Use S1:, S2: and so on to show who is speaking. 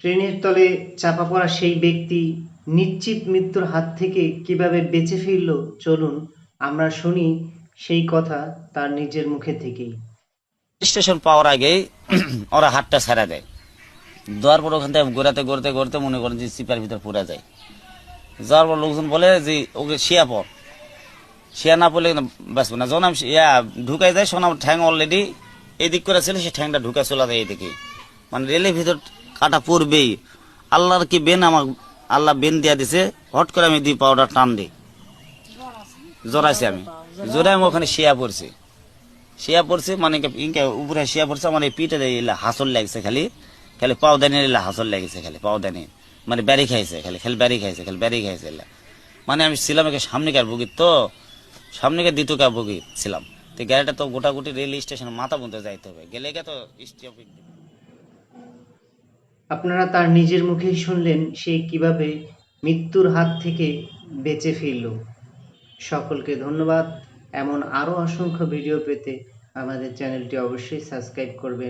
S1: ট্রেনের তলে চাপা পড়া সেই ব্যক্তি নিশ্চিত মৃত্যুর হাত থেকে কীভাবে বেঁচে ফিরল, চলুন আমরা শুনি সেই কথা তার নিজের মুখে থেকেই।
S2: স্টেশন পাওয়ার আগে ওরা হাতটা ছাড়া দেয়। দেওয়ার পর ওখান থেকে ঘোরাতে, ঘুরতে ঘুরতে মনে করেন যে সিপার ভিতর পুরা যায়। যাওয়ার পর লোকজন বলে যে, ওকে শিয়া পর। শিয়া না পড়লে বাঁচবো না। যখন আমি ইয়া ঢুকাই যায় শোনাম ঠ্যাং অলরেডি এদিক করে ছিল, সে ঠ্যাংটা ঢুকা চলে যায় এদিকে। মানে রেলের ভিতর কাটা পড়বেই। আল্লাহর কি বেন আমার আল্লাহ বেন দিয়া দিছে, হট করে আমি দুই পাউডার টান দিই। জোরাইছি আমি। জোরাই আমি ওখানে শিয়া পড়ছি। শিয়া পড়ছে মানে উপরে শিয়া পড়ছে, আমার এই পিঠে এলা হাসল লাগছে খালি। খালি পাওদানির এলা হাসল লাগছে খালি পাওদানি মানে ব্যারি খাইছে খালি খালি ব্যারি খাইছে, খালি ব্যারি খাইছে এলা। মানে আমি ছিলাম একে সামনেকার বুকি তো। সামনেকার দ্বিতীয়কার বুগি ছিলাম। তো গাড়িটা তো গোটাগুটি রেল স্টেশন মাথা পর্যন্ত যাইতে হবে। গেলে গে তো স্টপেজ
S1: আপনারা তার নিজের মুখেই শুনলেন সে কীভাবে মৃত্যুর হাত থেকে বেঁচে ফিরল। সকলকে ধন্যবাদ। এমন আরও অসংখ্য ভিডিও পেতে আমাদের চ্যানেলটি অবশ্যই সাবস্ক্রাইব করবেন।